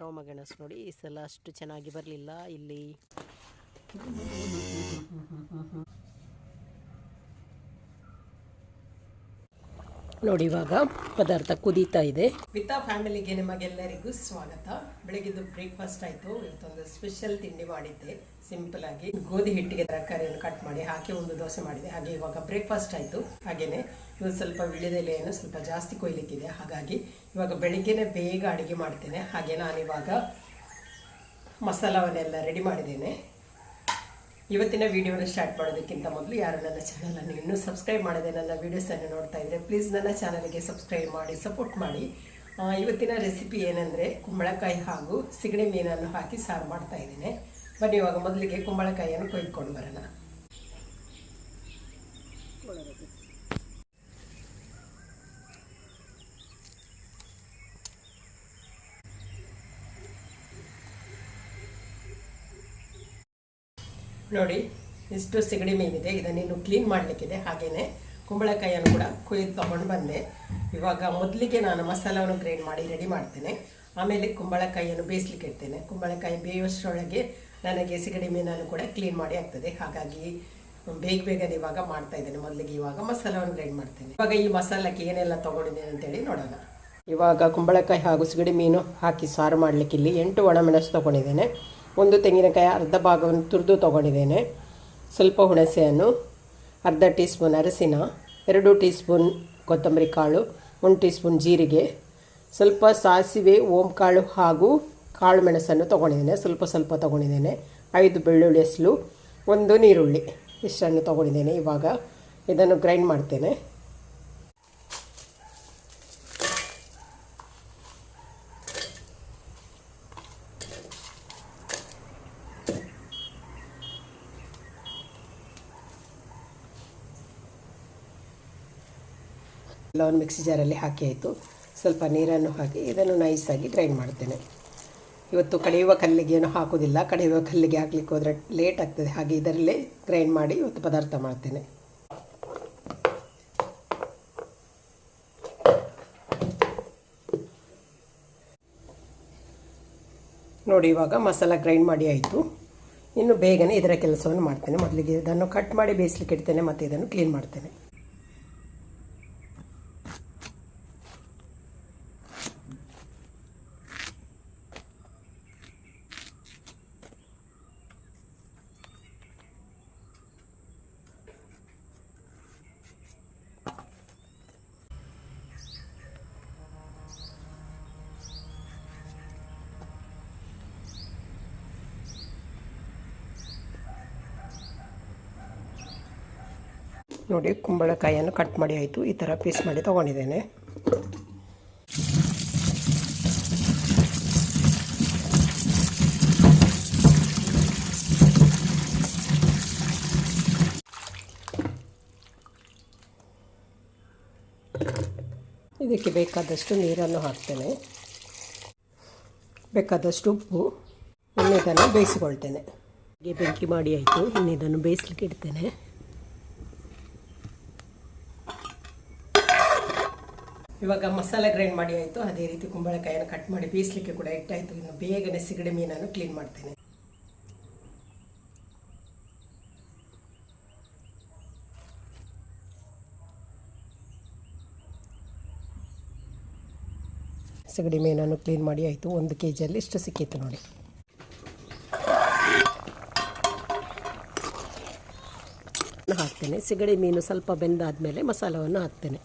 ರೋಮಗೆಣಸು ನೋಡಿ ಈ ಸಲ ಅಷ್ಟು ಚೆನ್ನಾಗಿ ಬರಲಿಲ್ಲ ಇಲ್ಲಿ. ನೋಡಿ, ಇವಾಗ ಪದಾರ್ಥ ಕುದೀತಾ ಇದೆ. ವಿತಾ ಫ್ಯಾಮಿಲಿಗೆ ನಿಮಗೆಲ್ಲರಿಗೂ ಸ್ವಾಗತ. ಬೆಳಗಿದ್ದು ಬ್ರೇಕ್ಫಾಸ್ಟ್ ಆಯಿತು. ಇವತ್ತೊಂದು ಸ್ಪೆಷಲ್ ತಿಂಡಿ ಮಾಡಿದ್ದೆ. ಸಿಂಪಲ್ ಆಗಿ ಗೋಧಿ ಹಿಟ್ಟಿಗೆ ತರಕಾರಿಯನ್ನು ಕಟ್ ಮಾಡಿ ಹಾಕಿ ಒಂದು ದೋಸೆ ಮಾಡಿದೆ. ಹಾಗೆ ಇವಾಗ ಬ್ರೇಕ್ಫಾಸ್ಟ್ ಆಯಿತು. ಹಾಗೇನೆ ಇವತ್ತು ಸ್ವಲ್ಪ ವಿಳ್ಯದೆಲೆಯನ್ನು ಸ್ವಲ್ಪ ಜಾಸ್ತಿ ಕೊಯ್ಲಿಕ್ಕಿದೆ. ಹಾಗಾಗಿ ಇವಾಗ ಬೆಳಿಗ್ಗೆನೆ ಬೇಗ ಅಡುಗೆ ಮಾಡ್ತೇನೆ. ಹಾಗೆ ನಾನಿವಾಗ ಮಸಾಲವನ್ನೆಲ್ಲ ರೆಡಿ ಮಾಡಿದ್ದೇನೆ. ಇವತ್ತಿನ ವಿಡಿಯೋನ ಸ್ಟಾರ್ಟ್ ಮಾಡೋದಕ್ಕಿಂತ ಮೊದಲು ಯಾರು ನನ್ನ ಚಾನಲನ್ನು ಇನ್ನೂ ಸಬ್ಸ್ಕ್ರೈಬ್ ಮಾಡದೆ ನನ್ನ ವೀಡಿಯೋಸನ್ನು ನೋಡ್ತಾ ಇದ್ದರೆ ಪ್ಲೀಸ್ ನನ್ನ ಚಾನಲ್ಗೆ ಸಬ್ಸ್ಕ್ರೈಬ್ ಮಾಡಿ ಸಪೋರ್ಟ್ ಮಾಡಿ. ಇವತ್ತಿನ ರೆಸಿಪಿ ಏನಂದರೆ ಕುಂಬಳಕಾಯಿ ಹಾಗೂ ಸಿಗಡಿ ಮೀನನ್ನು ಹಾಕಿ ಸಾರು ಮಾಡ್ತಾ ಇದ್ದೇನೆ. ಬನ್ನಿ ಇವಾಗ ಮೊದಲಿಗೆ ಕುಂಬಳಕಾಯಿಯನ್ನು ಕೊಯ್ದುಕೊಂಡು ಬರೋಣ. ನೋಡಿ, ಇಷ್ಟು ಸಿಗಡಿ ಮೀನಿದೆ ಇದನ್ನಿನ್ನು ಕ್ಲೀನ್ ಮಾಡಲಿಕ್ಕಿದೆ. ಹಾಗೆಯೇ ಕುಂಬಳಕಾಯಿಯನ್ನು ಕೂಡ ಕೊಯ್ದು ತೊಗೊಂಡು ಬಂದೆ. ಇವಾಗ ಮೊದಲಿಗೆ ನಾನು ಮಸಾಲವನ್ನು ಗ್ರೈಂಡ್ ಮಾಡಿ ರೆಡಿ ಮಾಡ್ತೇನೆ. ಆಮೇಲೆ ಕುಂಬಳಕಾಯಿಯನ್ನು ಬೇಯಿಸ್ಲಿಕ್ಕೆ ಇಡ್ತೇನೆ. ಕುಂಬಳಕಾಯಿ ಬೇಯುವಷ್ಟರೊಳಗೆ ನನಗೆ ಸಿಗಡಿ ಮೀನನ್ನು ಕೂಡ ಕ್ಲೀನ್ ಮಾಡಿ ಆಗ್ತದೆ. ಹಾಗಾಗಿ ಬೇಗ ಬೇಗನೆ ಇವಾಗ ಮಾಡ್ತಾ ಇದ್ದೇನೆ. ಮೊದಲಿಗೆ ಇವಾಗ ಮಸಾಲವನ್ನು ಗ್ರೈಂಡ್ ಮಾಡ್ತೇನೆ. ಇವಾಗ ಈ ಮಸಾಲಕ್ಕೆ ಏನೆಲ್ಲ ತೊಗೊಂಡಿದ್ದೇನೆ ಅಂತೇಳಿ ನೋಡೋಣ. ಇವಾಗ ಕುಂಬಳಕಾಯಿ ಹಾಗೂ ಸಿಗಡಿ ಮೀನು ಹಾಕಿ ಸಾರು ಮಾಡಲಿಕ್ಕೆ ಇಲ್ಲಿ ಎಂಟು ಒಣಮೆಣಸು ತೊಗೊಂಡಿದ್ದೇನೆ. ಒಂದು ತೆಂಗಿನಕಾಯಿ ಅರ್ಧ ಭಾಗವನ್ನು ತುರಿದು ತೊಗೊಂಡಿದ್ದೇನೆ. ಸ್ವಲ್ಪ ಹುಣಸೆಯನ್ನು ಅರ್ಧ ಟೀ ಸ್ಪೂನ್ ಅರಸಿನ ಎರಡು ಟೀ ಸ್ಪೂನ್ ಕೊತ್ತಂಬರಿ ಕಾಳು ಒಂದು ಟೀ ಸ್ಪೂನ್ ಜೀರಿಗೆ, ಸ್ವಲ್ಪ ಸಾಸಿವೆ, ಓಂಕಾಳು ಹಾಗೂ ಕಾಳು ಮೆಣಸನ್ನು ತೊಗೊಂಡಿದ್ದೇನೆ. ಸ್ವಲ್ಪ ಸ್ವಲ್ಪ ತೊಗೊಂಡಿದ್ದೇನೆ. ಐದು ಬೆಳ್ಳುಳ್ಳಿ ಹೆಸಲು, ಒಂದು ನೀರುಳ್ಳಿ. ಇಷ್ಟನ್ನು ತೊಗೊಂಡಿದ್ದೇನೆ. ಇವಾಗ ಇದನ್ನು ಗ್ರೈಂಡ್ ಮಾಡ್ತೇನೆ. ಎಲ್ಲವನ್ನು ಮಿಕ್ಸಿ ಜಾರಲ್ಲಿ ಹಾಕಿ ಆಯಿತು. ಸ್ವಲ್ಪ ನೀರನ್ನು ಹಾಕಿ ಇದನ್ನು ನೈಸಾಗಿ ಗ್ರೈಂಡ್ ಮಾಡ್ತೇನೆ. ಇವತ್ತು ಕಡೆಯುವ ಕಲ್ಲಿಗೆ ಏನು ಹಾಕೋದಿಲ್ಲ ಕಡೆಯುವ ಕಲ್ಲಿಗೆ ಹಾಕಲಿಕ್ಕೆ ಹೋದರೆ ಲೇಟ್ ಆಗ್ತದೆ. ಹಾಗೆ ಇದರಲ್ಲೇ ಗ್ರೈಂಡ್ ಮಾಡಿ ಇವತ್ತು ಪದಾರ್ಥ ಮಾಡ್ತೇನೆ. ನೋಡಿ, ಇವಾಗ ಮಸಾಲ ಗ್ರೈಂಡ್ ಮಾಡಿ ಆಯಿತು. ಇನ್ನು ಬೇಗನೆ ಇದರ ಕೆಲಸವನ್ನು ಮಾಡ್ತೇನೆ. ಮೊದಲಿಗೆ ಇದನ್ನು ಕಟ್ ಮಾಡಿ ಬೇಯಿಸ್ಲಿಕ್ಕೆ ಇಡ್ತೇನೆ, ಮತ್ತು ಇದನ್ನು ಕ್ಲೀನ್ ಮಾಡ್ತೇನೆ ನೋಡಿ ಕುಂಬಳಕಾಯಿಯನ್ನು ಕಟ್ ಮಾಡಿ ಆಯಿತು. ಈ ಥರ ಪೀಸ್ ಮಾಡಿ ತೊಗೊಂಡಿದ್ದೇನೆ. ಇದಕ್ಕೆ ಬೇಕಾದಷ್ಟು ನೀರನ್ನು ಹಾಕ್ತೇನೆ. ಬೇಕಾದಷ್ಟು ಉಪ್ಪು ಇನ್ನು ಇದನ್ನು ಬೇಯಿಸಿಕೊಳ್ತೇನೆ. ಬೆಂಕಿ ಮಾಡಿ ಆಯಿತು. ಇನ್ನು ಇದನ್ನು ಬೇಯಿಸ್ಲಿಕ್ಕೆ ಇಡ್ತೇನೆ. ಇವಾಗ ಮಸಾಲೆ ಗ್ರೈಂಡ್ ಮಾಡಿ ಆಯಿತು. ಅದೇ ರೀತಿ ಕುಂಬಳಕಾಯಿಯನ್ನು ಕಟ್ ಮಾಡಿ ಬೇಯಿಸಲಿಕ್ಕೆ ಕೂಡ ಇಟ್ಟಾಯಿತು ಇನ್ನು ಬೇಗನೆ ಸಿಗಡಿ ಮೀನನ್ನು ಕ್ಲೀನ್ ಮಾಡ್ತೇನೆ. ಸಿಗಡಿ ಮೀನನ್ನು ಕ್ಲೀನ್ ಮಾಡಿ ಆಯಿತು. ಒಂದು ಕೆ ಜಿಯಲ್ಲಿ ಇಷ್ಟು ಸಿಕ್ಕಿತ್ತು ನೋಡಿ. ಹಾಕ್ತೇನೆ. ಸಿಗಡಿ ಮೀನು ಸ್ವಲ್ಪ ಬೆಂದಾದಮೇಲೆ ಮಸಾಲವನ್ನು ಹಾಕ್ತೇನೆ.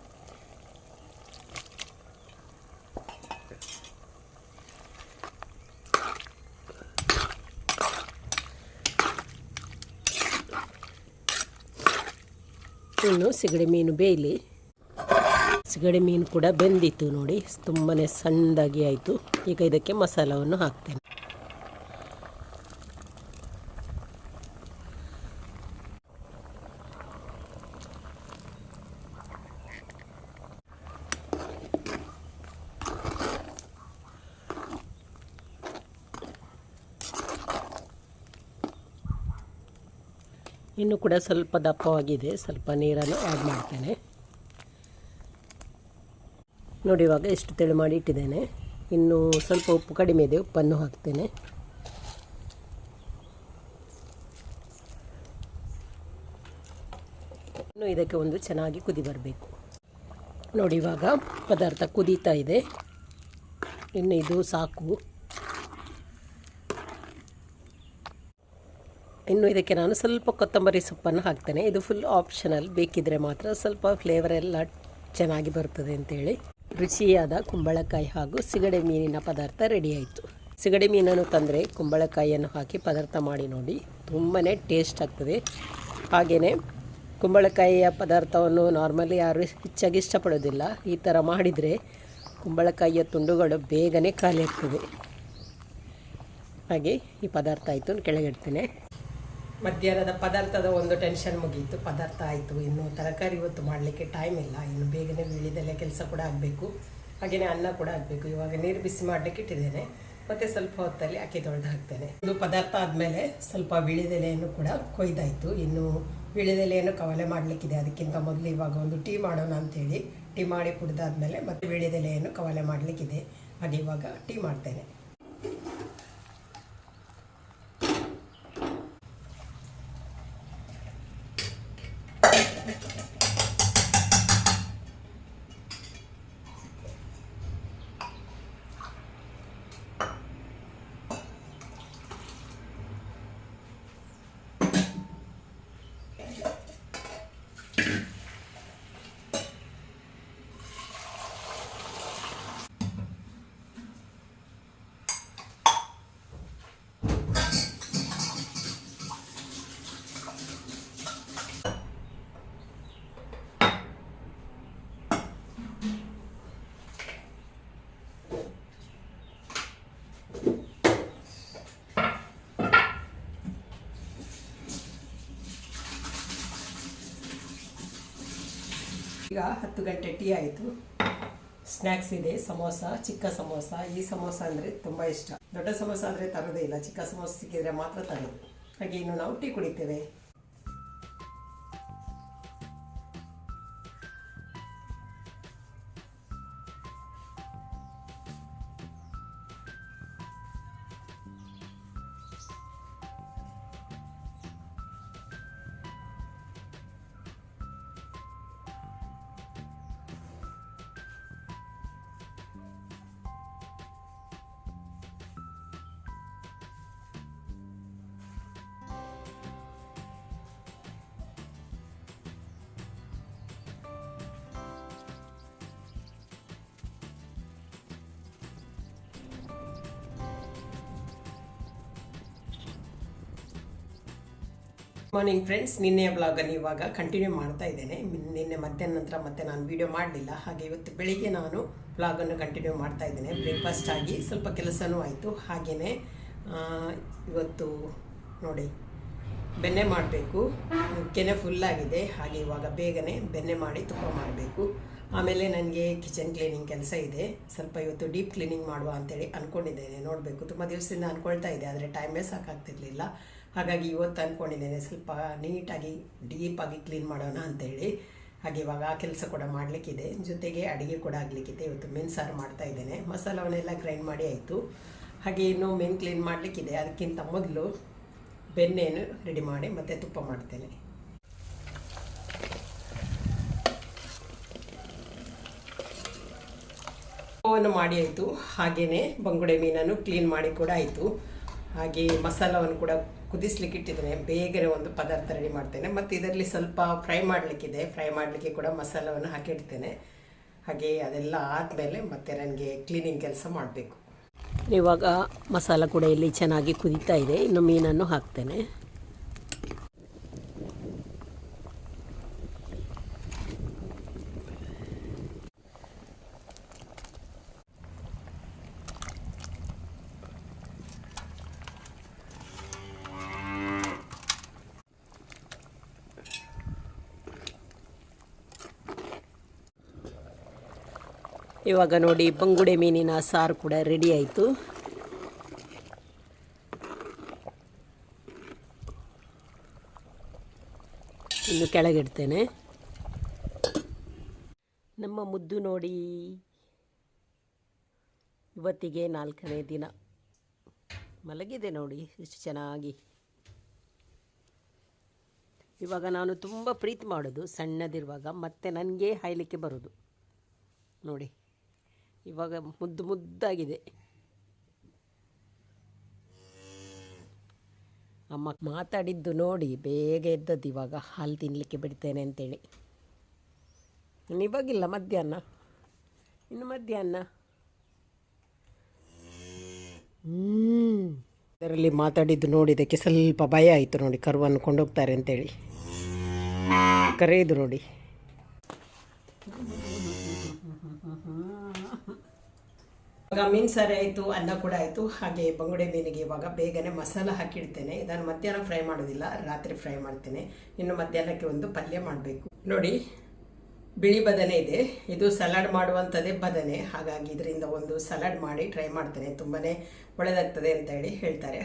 ಇನ್ನು ಸಿಗಡಿ ಮೀನು ಬೇಯಲಿ. ಸಿಗಡಿ ಮೀನು ಕೂಡ ಬೆಂದಿತ್ತು ನೋಡಿ. ತುಂಬಾ ಸಣ್ಣದಾಗಿ ಆಯಿತು. ಈಗ ಇದಕ್ಕೆ ಮಸಾಲವನ್ನು ಹಾಕ್ತೇನೆ. ಕೂಡ ಸ್ವಲ್ಪ ದಪ್ಪವಾಗಿದೆ. ಸ್ವಲ್ಪ ನೀರನ್ನು ಆ್ಯಡ್ ಮಾಡ್ತೇನೆ. ನೋಡಿ ಇವಾಗ ಎಷ್ಟು ತೆಳು ಮಾಡಿ ಇಟ್ಟಿದ್ದೇನೆ. ಇನ್ನು ಸ್ವಲ್ಪ ಉಪ್ಪು ಕಡಿಮೆ ಇದೆ. ಉಪ್ಪನ್ನು ಹಾಕ್ತೇನೆ. ಇನ್ನು ಇದಕ್ಕೆ ಒಂದು ಚೆನ್ನಾಗಿ ಕುದಿ ಬರಬೇಕು. ನೋಡಿ ಇವಾಗ ಪದಾರ್ಥ ಕುದೀತಾ ಇದೆ. ಇನ್ನು ಇದು ಸಾಕು. ಇನ್ನು ಇದಕ್ಕೆ ನಾನು ಸ್ವಲ್ಪ ಕೊತ್ತಂಬರಿ ಸೊಪ್ಪನ್ನು ಹಾಕ್ತೇನೆ. ಇದು ಫುಲ್ ಆಪ್ಷನಲ್ ಬೇಕಿದ್ರೆ ಮಾತ್ರ ಸ್ವಲ್ಪ ಫ್ಲೇವರ್ ಎಲ್ಲ ಚೆನ್ನಾಗಿ ಬರ್ತದೆ ಅಂತೇಳಿ. ರುಚಿಯಾದ ಕುಂಬಳಕಾಯಿ ಹಾಗೂ ಸಿಗಡೆ ಮೀನಿನ ಪದಾರ್ಥ ರೆಡಿ ಆಯಿತು. ಸಿಗಡೆ ಮೀನನ್ನು ತಂದರೆ ಕುಂಬಳಕಾಯಿಯನ್ನು ಹಾಕಿ ಪದಾರ್ಥ ಮಾಡಿ ನೋಡಿ ತುಂಬಾ ಟೇಸ್ಟ್ ಆಗ್ತದೆ. ಹಾಗೆಯೇ ಕುಂಬಳಕಾಯಿಯ ಪದಾರ್ಥವನ್ನು ನಾರ್ಮಲಿ ಯಾರು ಹೆಚ್ಚಾಗಿ ಇಷ್ಟಪಡೋದಿಲ್ಲ. ಈ ಥರ ಮಾಡಿದರೆ ಕುಂಬಳಕಾಯಿಯ ತುಂಡುಗಳು ಬೇಗನೆ ಖಾಲಿ ಆಗ್ತದೆ ಹಾಗೆ ಈ ಪದಾರ್ಥ ಆಯಿತು ಕೆಳಗಿಡ್ತೇನೆ ಮಧ್ಯಾಹ್ನದ ಪದಾರ್ಥದ ಒಂದು ಟೆನ್ಷನ್ ಮುಗೀತು. ಪದಾರ್ಥ ಆಯಿತು. ಇನ್ನು ತರಕಾರಿ ಇವತ್ತು ಮಾಡಲಿಕ್ಕೆ ಟೈಮ್ ಇಲ್ಲ. ಇನ್ನು ಬೇಗನೆ ಬೀಳಿದೆಲ್ಲ ಕೆಲಸ ಕೂಡ ಆಗಬೇಕು. ಹಾಗೆಯೇ ಅನ್ನ ಕೂಡ ಆಗಬೇಕು. ಇವಾಗ ನೀರು ಬಿಸಿ ಮಾಡಲಿಕ್ಕೆ ಇಟ್ಟಿದ್ದೇನೆ. ಮತ್ತು ಸ್ವಲ್ಪ ಹೊತ್ತಲ್ಲಿ ಅಕ್ಕಿ ತೊಳೆದು ಹಾಕ್ತೇನೆ. ಇದು ಪದಾರ್ಥ ಆದಮೇಲೆ ಸ್ವಲ್ಪ ಬಿಳಿದೆಲೆಯನ್ನು ಕೂಡ ಕೊಯ್ದಾಯಿತು. ಇನ್ನು ವಿಳಿದೆಲೆಯನ್ನು ಕವಲೆ ಮಾಡಲಿಕ್ಕಿದೆ. ಅದಕ್ಕಿಂತ ಮೊದಲು ಇವಾಗ ಒಂದು ಟೀ ಮಾಡೋಣ ಅಂತೇಳಿ ಟೀ ಮಾಡಿ ಕುಡಿದಾದ್ಮೇಲೆ ಮತ್ತೆ ವಿಳಿದೆಲೆಯನ್ನು ಕವಲೆ ಮಾಡಲಿಕ್ಕಿದೆ. ಹಾಗೆ ಇವಾಗ ಟೀ ಮಾಡ್ತೇನೆ. ಈಗ ಹತ್ತು ಗಂಟೆ ಟೀ ಆಯಿತು. ಸ್ನ್ಯಾಕ್ಸ್ ಇದೆ, ಸಮೋಸ, ಚಿಕ್ಕ ಸಮೋಸ. ಈ ಸಮೋಸ ಅಂದರೆ ತುಂಬ ಇಷ್ಟ. ದೊಡ್ಡ ಸಮೋಸ ಅಂದರೆ ತರೋದೇ ಇಲ್ಲ. ಚಿಕ್ಕ ಸಮೋಸ ಸಿಕ್ಕಿದರೆ ಮಾತ್ರ ತರೋದು. ಹಾಗೆ ಇನ್ನು ನಾವು ಟೀ ಕುಡಿತೇವೆ. ಮಾರ್ನಿಂಗ್ ಫ್ರೆಂಡ್ಸ್ ನಿನ್ನೆಯ ಬ್ಲಾಗನ್ನು ಇವಾಗ ಕಂಟಿನ್ಯೂ ಮಾಡ್ತಾ ಇದ್ದೇನೆ. ನಿನ್ನೆ ಮಧ್ಯಾಹ್ನ ನಂತರ ಮತ್ತೆ ನಾನು ವೀಡಿಯೋ ಮಾಡಲಿಲ್ಲ. ಹಾಗೆ ಇವತ್ತು ಬೆಳಿಗ್ಗೆ ನಾನು ಬ್ಲಾಗನ್ನು ಕಂಟಿನ್ಯೂ ಮಾಡ್ತಾ ಇದ್ದೇನೆ. ಬ್ರೇಕ್ಫಾಸ್ಟ್ ಆಗಿ ಸ್ವಲ್ಪ ಕೆಲಸನೂ ಆಯಿತು. ಹಾಗೆಯೇ ಇವತ್ತು ನೋಡಿ, ಬೆಣ್ಣೆ ಮಾಡಬೇಕು. ಕೆನೆ ಫುಲ್ಲಾಗಿದೆ ಹಾಗೆ ಇವಾಗ ಬೇಗನೆ ಬೆಣ್ಣೆ ಮಾಡಿ ತುಪ್ಪ ಮಾಡಬೇಕು. ಆಮೇಲೆ ನನಗೆ ಕಿಚನ್ ಕ್ಲೀನಿಂಗ್ ಕೆಲಸ ಇದೆ. ಸ್ವಲ್ಪ ಇವತ್ತು ಡೀಪ್ ಕ್ಲೀನಿಂಗ್ ಮಾಡುವ ಅಂತೇಳಿ ಅಂದ್ಕೊಂಡಿದ್ದೇನೆ ನೋಡಬೇಕು. ತುಂಬ ದಿವಸದಿಂದ ಅಂದ್ಕೊಳ್ತಾ ಇದೆ, ಆದರೆ ಟೈಮೇ ಸಾಕಾಗ್ತಿರ್ಲಿಲ್ಲ. ಹಾಗಾಗಿ ಇವತ್ತು ಅಂದ್ಕೊಂಡಿದ್ದೇನೆ ಸ್ವಲ್ಪ ನೀಟಾಗಿ ಡೀಪಾಗಿ ಕ್ಲೀನ್ ಮಾಡೋಣ ಅಂತೇಳಿ. ಹಾಗೆ ಇವಾಗ ಆ ಕೆಲಸ ಕೂಡ ಮಾಡಲಿಕ್ಕಿದೆ. ಜೊತೆಗೆ ಅಡುಗೆ ಕೂಡ ಆಗಲಿಕ್ಕಿದೆ. ಇವತ್ತು ಮೀನು ಸಾರು ಮಾಡ್ತಾ ಇದ್ದೇನೆ. ಮಸಾಲವನ್ನೆಲ್ಲ ಗ್ರೈಂಡ್ ಮಾಡಿ ಆಯಿತು. ಹಾಗೆ ಇನ್ನು ಮೀನು ಕ್ಲೀನ್ ಮಾಡಲಿಕ್ಕಿದೆ. ಅದಕ್ಕಿಂತ ಮೊದಲು ಬೆಣ್ಣೆಯನ್ನು ರೆಡಿ ಮಾಡಿ ಮತ್ತೆ ತುಪ್ಪ ಮಾಡ್ತೇನೆ. ತುಪ್ಪವನ್ನು ಮಾಡಿ ಆಯಿತು. ಹಾಗೆಯೇ ಬಂಗುಡೆ ಮೀನನ್ನು ಕ್ಲೀನ್ ಮಾಡಿ ಕೂಡ ಆಯಿತು. ಹಾಗೆ ಮಸಾಲವನ್ನು ಕೂಡ ಕುದಿಸ್ಲಿಕ್ಕೆ ಇಟ್ಟಿದ್ದೇನೆ. ಬೇಗನೆ ಒಂದು ಪದಾರ್ಥ ರೆಡಿ ಮಾಡ್ತೇನೆ. ಮತ್ತು ಇದರಲ್ಲಿ ಸ್ವಲ್ಪ ಫ್ರೈ ಮಾಡಲಿಕ್ಕಿದೆ. ಫ್ರೈ ಮಾಡಲಿಕ್ಕೆ ಕೂಡ ಮಸಾಲವನ್ನು ಹಾಕಿಡ್ತೇನೆ ಹಾಗೆ ಅದೆಲ್ಲ ಆದಮೇಲೆ ಮತ್ತೆ ನನಗೆ ಕ್ಲೀನಿಂಗ್ ಕೆಲಸ ಮಾಡಬೇಕು. ಇವಾಗ ಮಸಾಲ ಕೂಡ ಇಲ್ಲಿ ಚೆನ್ನಾಗಿ ಕುದೀತಾ ಇದೆ. ಇನ್ನು ಮೀನನ್ನು ಹಾಕ್ತೇನೆ. ಇವಾಗ ನೋಡಿ ಬಂಗುಡೆ ಮೀನಿನ ಸಾರು ಕೂಡ ರೆಡಿ ಆಯಿತು. ಇನ್ನು ಕೆಳಗಿಡ್ತೇನೆ. ನಮ್ಮ ಮುದ್ದು ನೋಡಿ. ಇವತ್ತಿಗೆ ನಾಲ್ಕನೇ ದಿನ. ಮಲಗಿದೆ ನೋಡಿ ಎಷ್ಟು ಚೆನ್ನಾಗಿ. ಇವಾಗ ನಾನು ತುಂಬ ಪ್ರೀತಿ ಮಾಡೋದು ಸಣ್ಣದಿರುವಾಗ, ಮತ್ತೆ ನನಗೆ ಹಾಯಲಿಕ್ಕೆ ಬರೋದು. ನೋಡಿ. ಇವಾಗ ಮುದ್ದು ಮುದ್ದಾಗಿದೆ. ಅಮ್ಮ ಮಾತಾಡಿದ್ದು ನೋಡಿ, ಬೇಗ ಎದ್ದದ್ದು ಇವಾಗ ಹಾಲು ತಿನ್ನಲಿಕ್ಕೆ ಬಿಡ್ತೇನೆ ಅಂತೇಳಿ. ಇನ್ನು ಇವಾಗಿಲ್ಲ ಮಧ್ಯಾಹ್ನ. ಇನ್ನು ಮಧ್ಯಾಹ್ನ. ಹ್ಞೂ ಇದರಲ್ಲಿ ಮಾತಾಡಿದ್ದು ನೋಡಿದ್ದಕ್ಕೆ ಸ್ವಲ್ಪ ಭಯ ಆಯಿತು ನೋಡಿ, ಕರುವನ್ನು ಕೊಂಡೋಗ್ತಾರೆ ಅಂತೇಳಿ. ಕರೆಯಿದು ನೋಡಿ. ಇವಾಗ ಮೀನು ಸಾರಿ ಆಯಿತು, ಅನ್ನ ಕೂಡ ಆಯಿತು. ಹಾಗೆ ಬಂಗುಡೆ ಮೀನಿಗೆ ಇವಾಗ ಬೇಗನೆ ಮಸಾಲ ಹಾಕಿಡ್ತೇನೆ. ಇದನ್ನು ಮಧ್ಯಾಹ್ನ ಫ್ರೈ ಮಾಡೋದಿಲ್ಲ, ರಾತ್ರಿ ಫ್ರೈ ಮಾಡ್ತೇನೆ. ಇನ್ನು ಮಧ್ಯಾಹ್ನಕ್ಕೆ ಒಂದು ಪಲ್ಯ ಮಾಡಬೇಕು. ನೋಡಿ, ಬಿಳಿ ಬದನೆ ಇದೆ. ಇದು ಸಲಾಡ್ ಮಾಡುವಂಥದ್ದೇ ಬದನೆ. ಹಾಗಾಗಿ ಇದರಿಂದ ಒಂದು ಸಲಾಡ್ ಮಾಡಿ ಟ್ರೈ ಮಾಡ್ತೇನೆ. ತುಂಬಾ ಒಳ್ಳೆದಾಗ್ತದೆ ಅಂತ ಹೇಳಿ ಹೇಳ್ತಾರೆ.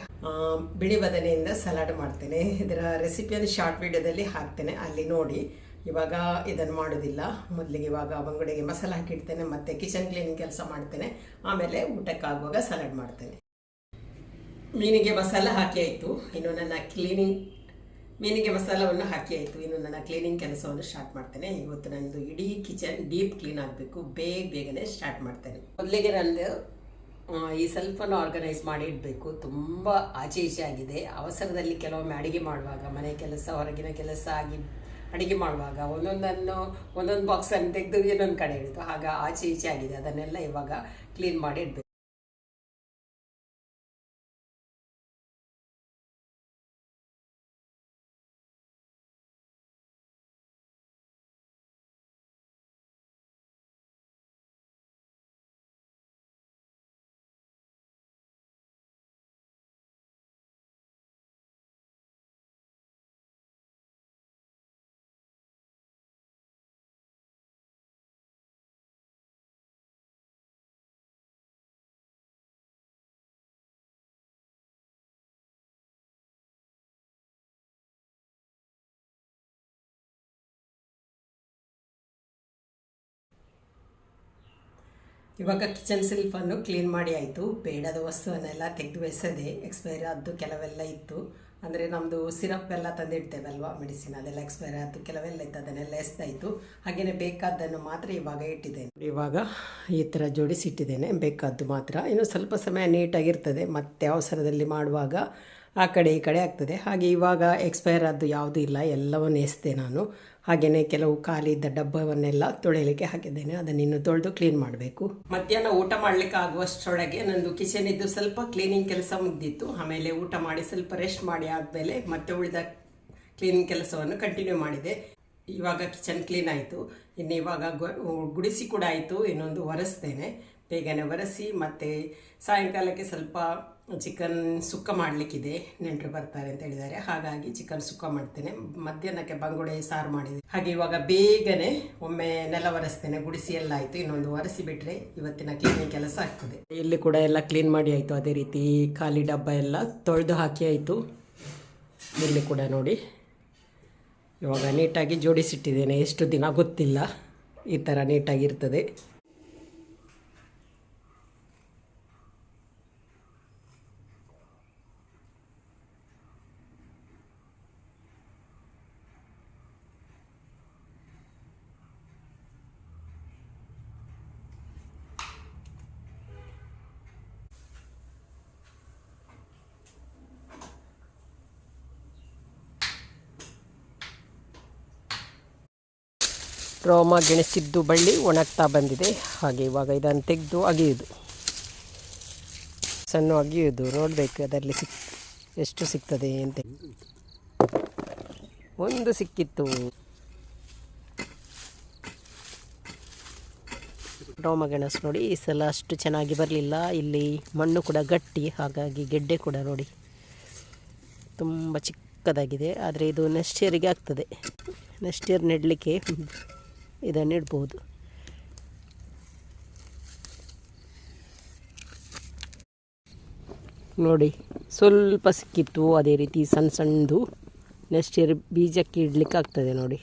ಬಿಳಿ ಬದನೆಯಿಂದ ಸಲಾಡ್ ಮಾಡ್ತೇನೆ. ಇದರ ರೆಸಿಪಿಯನ್ನು ಶಾರ್ಟ್ ವಿಡಿಯೋದಲ್ಲಿ ಹಾಕ್ತೇನೆ. ಅಲ್ಲಿ ನೋಡಿ. ಇವಾಗ ಇದನ್ನು ಮಾಡೋದಿಲ್ಲ. ಮೊದಲಿಗೆ ಇವಾಗ ಬಂಗುಡೆಗೆ ಮಸಾಲ ಹಾಕಿಡ್ತೇನೆ, ಮತ್ತು ಕಿಚನ್ ಕ್ಲೀನಿಂಗ್ ಕೆಲಸ ಮಾಡ್ತೇನೆ. ಆಮೇಲೆ ಊಟಕ್ಕಾಗುವಾಗ ಸಲಾಡ್ ಮಾಡ್ತೇನೆ. ಮೀನಿಗೆ ಮಸಾಲ ಹಾಕಿ ಆಯಿತು. ಇನ್ನು ನನ್ನ ಕ್ಲೀನಿಂಗ್ ಮೀನಿಗೆ ಮಸಾಲವನ್ನು ಹಾಕಿ ಆಯಿತು. ಇನ್ನು ನನ್ನ ಕ್ಲೀನಿಂಗ್ ಕೆಲಸವನ್ನು ಸ್ಟಾರ್ಟ್ ಮಾಡ್ತೇನೆ. ಇವತ್ತು ನಂದು ಇಡೀ ಕಿಚನ್ ಡೀಪ್ ಕ್ಲೀನ್ ಆಗಬೇಕು. ಬೇಗ ಬೇಗನೆ ಸ್ಟಾರ್ಟ್ ಮಾಡ್ತೇನೆ. ಮೊದಲಿಗೆ ನಂದು ಈ ಸೆಲ್ಫನ್ನು ಆರ್ಗನೈಸ್ ಮಾಡಿ ಇಡಬೇಕು. ತುಂಬ ಆಚೆ ಈಚೆ ಆಗಿದೆ. ಅವಸರದಲ್ಲಿ ಕೆಲವೊಮ್ಮೆ ಅಡುಗೆ ಮಾಡುವಾಗ ಮನೆ ಕೆಲಸ, ಹೊರಗಿನ ಕೆಲಸ ಆಗಿ ಅಡಿಗೆ ಮಾಡುವಾಗ ಒಂದೊಂದನ್ನು, ಒಂದೊಂದು ಬಾಕ್ಸನ್ನು ತೆಗೆದು ಇನ್ನೊಂದು ಕಡೆ ಇಡ್ತು. ಆಗ ಆಚೆ ಈಚೆ ಆಗಿದೆ. ಅದನ್ನೆಲ್ಲ ಇವಾಗ ಕ್ಲೀನ್ ಮಾಡಿ ಇಡಬೇಕು. ಇವಾಗ ಕಿಚನ್ ಸಿಲ್ಫನ್ನು ಕ್ಲೀನ್ ಮಾಡಿ ಆಯಿತು. ಬೇಡದ ವಸ್ತುವನ್ನೆಲ್ಲ ತೆಗೆದು ಎಸೆದೆ ಎಕ್ಸ್ಪೈರ್ ಆದ್ದು ಕೆಲವೆಲ್ಲ ಇತ್ತು. ಅಂದರೆ ನಮ್ಮದು ಸಿರಪ್ ಎಲ್ಲ ತಂದಿಡ್ತೇವಲ್ವಾ ಮೆಡಿಸಿನ್ ಅದೆಲ್ಲ ಎಕ್ಸ್ಪೈರ್ ಆದ್ದು ಕೆಲವೆಲ್ಲ ಇತ್ತು, ಅದನ್ನೆಲ್ಲ ಎಸ್ದಾಯಿತು ಹಾಗೆಯೇ ಬೇಕಾದ್ದನ್ನು ಮಾತ್ರ ಇವಾಗ ಇಟ್ಟಿದ್ದೇನೆ. ಇವಾಗ ಈ ಥರ ಜೋಡಿಸಿಟ್ಟಿದ್ದೇನೆ ಬೇಕಾದ್ದು ಮಾತ್ರ. ಇನ್ನು ಸ್ವಲ್ಪ ಸಮಯ ನೀಟಾಗಿರ್ತದೆ ಮತ್ತೆ ಅವಸರದಲ್ಲಿ ಮಾಡುವಾಗ ಆ ಕಡೆ ಈ ಕಡೆ ಆಗ್ತದೆ. ಹಾಗೆ ಇವಾಗ ಎಕ್ಸ್ಪೈರ್ ಆದ್ದು ಯಾವುದೂ ಇಲ್ಲ. ಎಲ್ಲವನ್ನು ಎಸ್ದೆ ನಾನು. ಹಾಗೆಯೇ ಕೆಲವು ಖಾಲಿ ಇದ್ದ ಡಬ್ಬವನ್ನೆಲ್ಲ ತೊಳೆಯಲಿಕ್ಕೆ ಹಾಕಿದ್ದೇನೆ. ಅದನ್ನು ಇನ್ನು ತೊಳೆದು ಕ್ಲೀನ್ ಮಾಡಬೇಕು. ಮಧ್ಯಾಹ್ನ ಊಟ ಮಾಡಲಿಕ್ಕೆ ಆಗುವಷ್ಟರೊಳಗೆ ನಂದು ಕಿಚನ್ ಇದ್ದು ಸ್ವಲ್ಪ ಕ್ಲೀನಿಂಗ್ ಕೆಲಸ ಮುಗ್ದಿತ್ತು. ಆಮೇಲೆ ಊಟ ಮಾಡಿ ಸ್ವಲ್ಪ ರೆಸ್ಟ್ ಮಾಡಿ ಆದಮೇಲೆ ಮತ್ತೆ ಉಳಿದ ಕ್ಲೀನಿಂಗ್ ಕೆಲಸವನ್ನು ಕಂಟಿನ್ಯೂ ಮಾಡಿದೆ. ಇವಾಗ ಕಿಚನ್ ಕ್ಲೀನ್ ಆಯಿತು. ಇನ್ನು ಇವಾಗ ಗುಡಿಸಿ ಕೂಡ ಆಯಿತು. ಇನ್ನೊಂದು ಒರೆಸ್ತೇನೆ. ಬೇಗನೆ ಒರೆಸಿ ಮತ್ತು ಸಾಯಂಕಾಲಕ್ಕೆ ಸ್ವಲ್ಪ ಚಿಕನ್ ಸುಕ್ಕ ಮಾಡಲಿಕ್ಕಿದೆ. ನೆಂಟರು ಬರ್ತಾರೆ ಅಂತ ಹೇಳಿದ್ದಾರೆ. ಹಾಗಾಗಿ ಚಿಕನ್ ಸುಕ್ಕ ಮಾಡ್ತೇನೆ. ಮಧ್ಯಾಹ್ನಕ್ಕೆ ಬಂಗುಡೆ ಸಾರು ಮಾಡಿದೆ. ಹಾಗೆ ಇವಾಗ ಬೇಗನೆ ಒಮ್ಮೆ ನೆಲ ಒರೆಸ್ತೇನೆ. ಗುಡಿಸಿ ಎಲ್ಲ ಆಯಿತು. ಇನ್ನೊಂದು ಒರೆಸಿ ಬಿಟ್ಟರೆ ಇವತ್ತಿನ ಕ್ಲೀನಿಂಗ್ ಕೆಲಸ ಆಗ್ತದೆ. ಇಲ್ಲಿ ಕೂಡ ಎಲ್ಲ ಕ್ಲೀನ್ ಮಾಡಿ ಆಯಿತು. ಅದೇ ರೀತಿ ಖಾಲಿ ಡಬ್ಬ ಎಲ್ಲ ತೊಳೆದು ಹಾಕಿ ಆಯಿತು. ಇಲ್ಲಿ ಕೂಡ ನೋಡಿ. ಇವಾಗ ನೀಟಾಗಿ ಜೋಡಿಸಿಟ್ಟಿದ್ದೇನೆ. ಎಷ್ಟು ದಿನ ಗೊತ್ತಿಲ್ಲ. ಈ ಥರ ನೀಟಾಗಿರ್ತದೆ ರೋಮ ಗೆಣಸಿದ್ದು ಬಳ್ಳಿ ಒಣಗ್ತಾ ಬಂದಿದೆ. ಹಾಗೆ ಇವಾಗ ಇದನ್ನು ತೆಗೆದು ಅಗಿಯುವುದು ಸಣ್ಣ ಅಗಿಯುವುದು ನೋಡಬೇಕು ಅದರಲ್ಲಿ ಸಿಕ್, ಎಷ್ಟು ಸಿಗ್ತದೆ ಅಂತ. ಒಂದು ಸಿಕ್ಕಿತ್ತು. ರೋಮ ಗೆಣಸು ನೋಡಿ, ಈ ಸಲ ಅಷ್ಟು ಚೆನ್ನಾಗಿ ಬರಲಿಲ್ಲ. ಇಲ್ಲಿ ಮಣ್ಣು ಕೂಡ ಗಟ್ಟಿ. ಹಾಗಾಗಿ ಗೆಡ್ಡೆ ಕೂಡ ನೋಡಿ. ತುಂಬ ಚಿಕ್ಕದಾಗಿದೆ. ಆದರೆ ಇದು ನೆಕ್ಸ್ಟ್ ಇಯರಿಗೆ ಆಗ್ತದೆ. ನೆಕ್ಸ್ಟ್ ಇಯರ್ ನೆಡಲಿಕ್ಕೆ ಇದನ್ನು ಇಡ್ಬೋದು. ನೋಡಿ, ಸ್ವಲ್ಪ ಸಿಕ್ಕಿತ್ತು ಅದೇ ರೀತಿ ಸಣ್ಣ ಸಣ್ಣದು. ನೆಕ್ಸ್ಟ್ ಇಯರ್ ಬೀಜಕ್ಕೆ ಇಡ್ಲಿಕ್ಕೆ ಆಗ್ತದೆ ನೋಡಿ.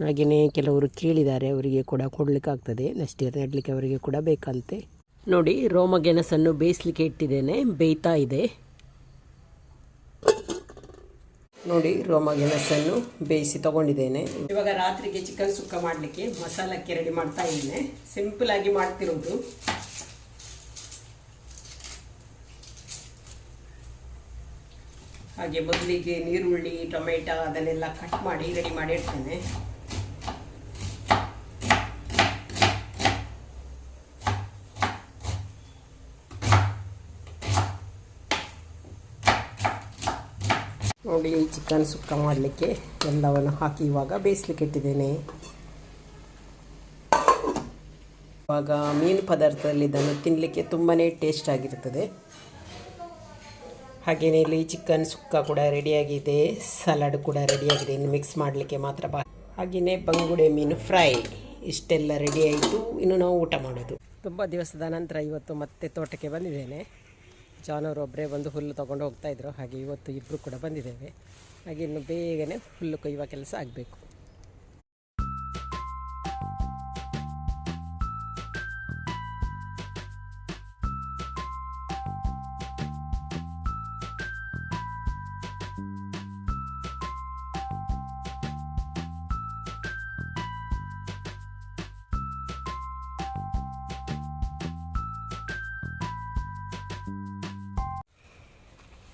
ಹಾಗೆಯೇ ಕೆಲವರು ಕೇಳಿದ್ದಾರೆ, ಅವರಿಗೆ ಕೂಡ ಕೊಡಲಿಕ್ಕಾಗ್ತದೆ ನೆಕ್ಸ್ಟ್ ಇಯರ್ ನೆಡಲಿಕ್ಕೆ ಅವರಿಗೆ ಕೂಡ ಬೇಕಂತೆ. ನೋಡಿ, ರೋಮ ಗೆಣಸನ್ನು ಬೇಯಿಸ್ಲಿಕ್ಕೆ ಇಟ್ಟಿದ್ದೇನೆ. ಬೇಯ್ತಾ ಇದೆ. ನೋಡಿ, ರೋಮ ಗೆಣಸನ್ನು ಬೇಯಿಸಿ ತಗೊಂಡಿದ್ದೇನೆ. ಇವಾಗ ರಾತ್ರಿಗೆ ಚಿಕನ್ ಸುಕ್ಕ ಮಾಡಲಿಕ್ಕೆ ಮಸಾಲಕ್ಕೆ ರೆಡಿ ಮಾಡ್ತಾ ಇದ್ದೇನೆ. ಸಿಂಪಲ್ ಆಗಿ ಮಾಡ್ತಿರೋದು. ಹಾಗೆ ಮೊದಲಿಗೆ ನೀರುಳ್ಳಿ, ಟೊಮೆಟೊ ಅದನ್ನೆಲ್ಲ ಕಟ್ ಮಾಡಿ ರೆಡಿ ಮಾಡಿ ಇಡ್ತೇನೆ. ನೋಡಿ ಚಿಕನ್ ಸುಕ್ಕ ಮಾಡಲಿಕ್ಕೆ ಎಲ್ಲವನ್ನು ಹಾಕಿ ಇವಾಗ ಬೇಯಿಸ್ಲಿಕ್ಕೆ ಇಟ್ಟಿದ್ದೇನೆ. ಇವಾಗ ಮೀನು ಪದಾರ್ಥದಲ್ಲಿ ಇದನ್ನು ತಿನ್ನಲಿಕ್ಕೆ ತುಂಬಾ ಟೇಸ್ಟ್ ಆಗಿರ್ತದೆ. ಹಾಗೆಯೇ ಇಲ್ಲಿ ಚಿಕನ್ ಸುಕ್ಕ ಕೂಡ ರೆಡಿಯಾಗಿದೆ ಸಲಾಡ್ ಕೂಡ ರೆಡಿಯಾಗಿದೆ. ಇನ್ನು ಮಿಕ್ಸ್ ಮಾಡಲಿಕ್ಕೆ ಮಾತ್ರ ಬಾ ಹಾಗೆಯೇ ಬಂಗುಡೆ ಮೀನು ಫ್ರೈ ಇಷ್ಟೆಲ್ಲ ರೆಡಿ ಆಯಿತು. ಇನ್ನು ನಾವು ಊಟ ಮಾಡೋದು. ತುಂಬ ದಿವಸದ ನಂತರ ಇವತ್ತು ಮತ್ತೆ ತೋಟಕ್ಕೆ ಬಂದಿದ್ದೇನೆ. ಜಾನವರು ಒಬ್ಬರೇ ಬಂದು ಹುಲ್ಲು ತೊಗೊಂಡು ಹೋಗ್ತಾಯಿದ್ರು ಹಾಗೆ ಇವತ್ತು ಇಬ್ಬರು ಕೂಡ ಬಂದಿದ್ದೇವೆ. ಹಾಗೆ ಇನ್ನು ಬೇಗನೆ ಹುಲ್ಲು ಕೊಯ್ಯುವ ಕೆಲಸ ಆಗಬೇಕು.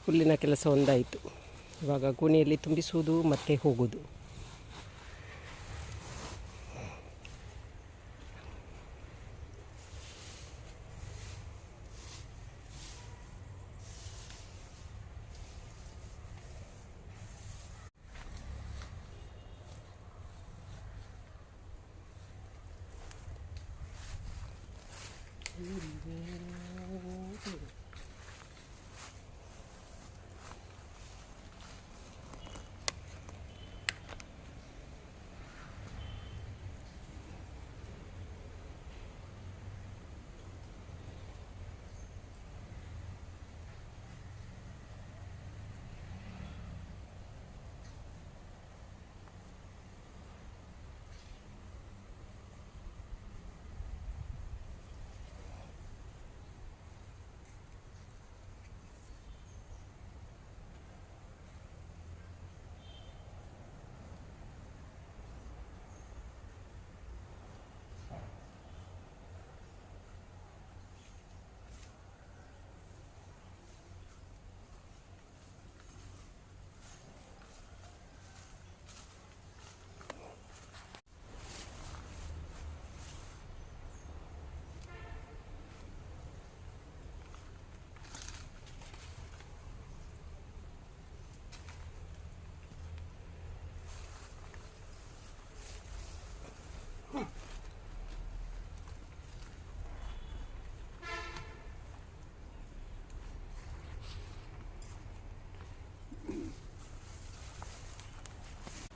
ಹುಲ್ಲಿನ ಕೆಲಸ ಒಂದಾಯಿತು. ಇವಾಗ ಗೋಣಿಯಲ್ಲಿ ತುಂಬಿಸುವುದು ಮತ್ತೆ ಹೋಗುವುದು.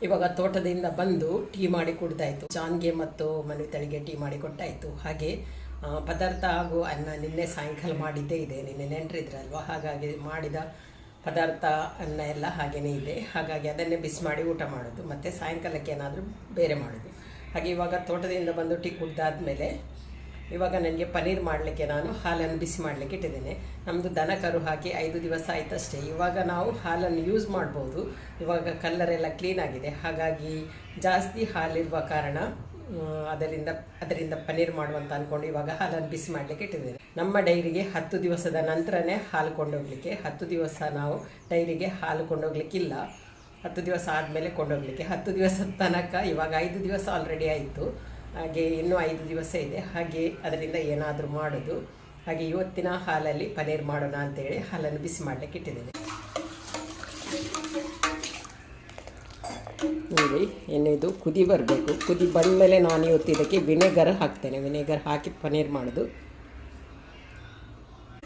ಇವಾಗ ತೋಟದಿಂದ ಬಂದು ಟೀ ಮಾಡಿ ಕುಡ್ದಾಯ್ತು. ಜಾನ್ಗೆ ಮತ್ತು ಮನುತಳಿಗೆ ಟೀ ಮಾಡಿ ಕೊಟ್ಟಾಯಿತು. ಹಾಗೆ ಪದಾರ್ಥ ಹಾಗೂ ಅನ್ನ ನಿನ್ನೆ ಸಾಯಂಕಾಲ ಮಾಡಿದ್ದೇ ಇದೆ. ನಿನ್ನೆ ನೆಂಟರಿದ್ರಲ್ವ? ಹಾಗಾಗಿ ಮಾಡಿದ ಪದಾರ್ಥ, ಅನ್ನ ಎಲ್ಲ ಹಾಗೆಯೇ ಇದೆ. ಹಾಗಾಗಿ ಅದನ್ನೇ ಬಿಸಿ ಮಾಡಿ ಊಟ ಮಾಡೋದು. ಮತ್ತು ಸಾಯಂಕಾಲಕ್ಕೆ ಏನಾದರೂ ಬೇರೆ ಮಾಡೋದು. ಹಾಗೆ ಇವಾಗ ತೋಟದಿಂದ ಬಂದು ಟೀ ಕುಡ್ದಾದ್ಮೇಲೆ ಇವಾಗ ನನಗೆ ಪನ್ನೀರ್ ಮಾಡಲಿಕ್ಕೆ ನಾನು ಹಾಲನ್ನು ಬಿಸಿ ಮಾಡಲಿಕ್ಕೆ ಇಟ್ಟಿದ್ದೇನೆ. ನಮ್ಮದು ದನ ಕರು ಹಾಕಿ ಐದು ದಿವಸ ಆಯ್ತಷ್ಟೇ. ಇವಾಗ ನಾವು ಹಾಲನ್ನು ಯೂಸ್ ಮಾಡ್ಬೋದು. ಇವಾಗ ಕಲ್ಲರೆಲ್ಲ ಕ್ಲೀನ್ ಆಗಿದೆ. ಹಾಗಾಗಿ ಜಾಸ್ತಿ ಹಾಲಿರುವ ಕಾರಣ ಅದರಿಂದ ಅದರಿಂದ ಪನ್ನೀರ್ ಮಾಡುವಂತ ಅಂದ್ಕೊಂಡು ಇವಾಗ ಹಾಲನ್ನು ಬಿಸಿ ಮಾಡಲಿಕ್ಕೆ ಇಟ್ಟಿದ್ದೇನೆ. ನಮ್ಮ ಡೈರಿಗೆ ಹತ್ತು ದಿವಸದ ನಂತರನೇ ಹಾಲು ಕೊಂಡೋಗ್ಲಿಕ್ಕೆ, ಹತ್ತು ದಿವಸ ನಾವು ಡೈರಿಗೆ ಹಾಲು ಕೊಂಡೋಗ್ಲಿಕ್ಕಿಲ್ಲ. ಹತ್ತು ದಿವಸ ಆದಮೇಲೆ ಕೊಂಡೋಗ್ಲಿಕ್ಕೆ. ಹತ್ತು ದಿವಸದ ತನಕ ಇವಾಗ ಐದು ದಿವಸ ಆಲ್ರೆಡಿ ಆಯಿತು. ಹಾಗೆ ಇನ್ನೂ ಐದು ದಿವಸ ಇದೆ. ಹಾಗೆ ಅದರಿಂದ ಏನಾದರೂ ಮಾಡೋದು. ಹಾಗೆ ಇವತ್ತಿನ ಹಾಲಲ್ಲಿ ಪನ್ನೀರ್ ಮಾಡೋಣ ಅಂತೇಳಿ ಹಾಲನ್ನು ಬಿಸಿ ಮಾಡಲಿಕ್ಕೆ ಇಟ್ಟಿದ್ದೇನೆ. ನೋಡಿ ಇದು ಕುದಿ ಬರಬೇಕು. ಕುದಿ ಬಂದಮೇಲೆ ನಾನು ಇವತ್ತು ಇದಕ್ಕೆ ವಿನೆಗರ್ ಹಾಕ್ತೇನೆ. ವಿನೆಗರ್ ಹಾಕಿ ಪನ್ನೀರ್ ಮಾಡೋದು.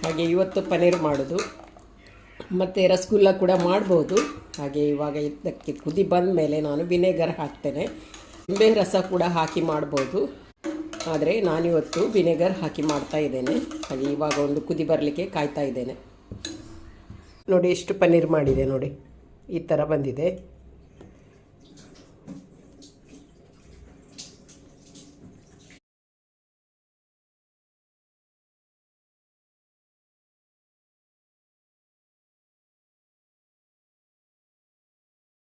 ಹಾಗೆ ಇವತ್ತು ಪನ್ನೀರ್ ಮಾಡೋದು. ಮತ್ತು ರಸಗುಲ್ಲ ಕೂಡ ಮಾಡ್ಬೋದು. ಹಾಗೆ ಇವಾಗ ಇದಕ್ಕೆ ಕುದಿ ಬಂದ ಮೇಲೆ ನಾನು ವಿನೆಗರ್ ಹಾಕ್ತೇನೆ. ನಿಂಬೆ ರಸ ಕೂಡ ಹಾಕಿ ಮಾಡ್ಬೋದು. ಆದರೆ ನಾನಿವತ್ತು ವಿನೆಗರ್ ಹಾಕಿ ಮಾಡ್ತಾ ಇದ್ದೇನೆ. ಹಾಗೆ ಇವಾಗ ಒಂದು ಕುದಿ ಬರಲಿಕ್ಕೆ ಕಾಯ್ತಾ ಇದ್ದೇನೆ. ನೋಡಿ ಎಷ್ಟು ಪನ್ನೀರ್ ಮಾಡಿದೆ ನೋಡಿ. ಈ ಥರ ಬಂದಿದೆ.